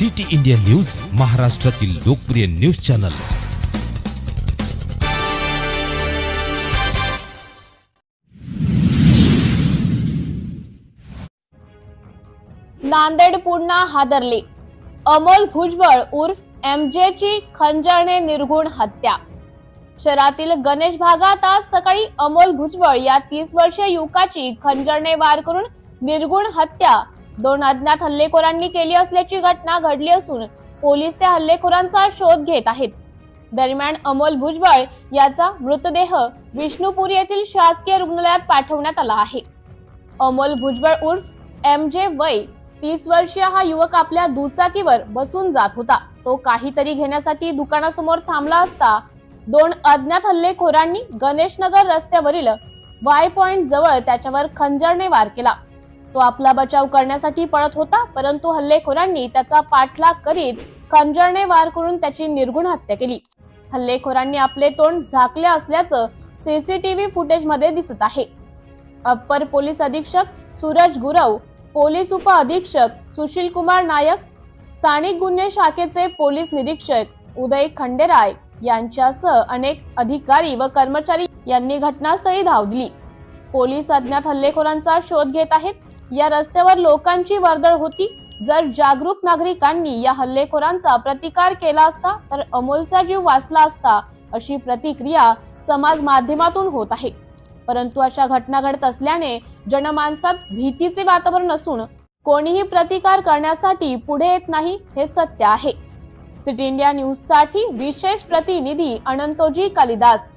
City India news महाराष्ट्रातील लोकप्रिय news channel. Nanded पुन्हा हादरली. अमोल भुजबळ उर्फ एम ची खंजरने निर्गुण हत्या. शहरातील गणेश भागात आज सकाळी अमोल भुजबळ या तीस वर्षीय युवकाची खंजरने वार करून निर्गुण हत्या दोन अज्ञात हल्लेखोरांनी केली असल्याची घटना घडली असून पोलीस त्या हल्लेखोरांचा शोध घेत आहेत. दरम्यान अमोल भुजबळ याचा मृतदेह विष्णुपुरी येथील शासकीय रुग्णालयात पाठवण्यात आला आहे. अमोल भुजबळ उर्फ एम जे वय तीस वर्षीय हा युवक आपल्या दुचाकीवर बसून जात होता. तो काहीतरी घेण्यासाठी दुकानासमोर थांबला असता दोन अज्ञात हल्लेखोरांनी गणेशनगर रस्त्यावरील वाय पॉइंट जवळ त्याच्यावर खंजरने वार केला. तो आपला बचाव करण्यासाठी पळत होता परंतु हल्लेखोरांनी त्याचा पाठलाग करीत खंजरने वार करून त्याची निर्गुण हत्या केली. हल्लेखोरांनी आपले तोंड झाकले असल्याचं सीसीटीव्ही फुटेजमध्ये दिसत आहे. अप्पर पोलीस अधीक्षक सूरज गुरव पोलीस उप अधीक्षक सुशील कुमार नायक स्थानिक गुन्हे शाखेचे पोलीस निरीक्षक उदय खंडेराय यांच्यासह अनेक अधिकारी व कर्मचारी यांनी घटनास्थळी धाव दिली. पोलीस अज्ञात हल्लेखोरांचा शोध घेत आहेत. या रस्त्यावर लोकांची वर्दळ होती. जर जागरूक नागरिकांनी या हल्लेखोरांचा प्रतिकार केला असता तर अमोलचा जीव वाचला असता अशी प्रतिक्रिया समाज माध्यमातून होत आहे. परंतु अशा घटना घडत असल्याने जनमानसात भीतीचे वातावरण असून कोणीही प्रतिकार करण्यासाठी पुढे येत नाही हे सत्य आहे. सिटी इंडिया न्यूजसाठी विशेष प्रतिनिधी अनंतोजी कालिदास.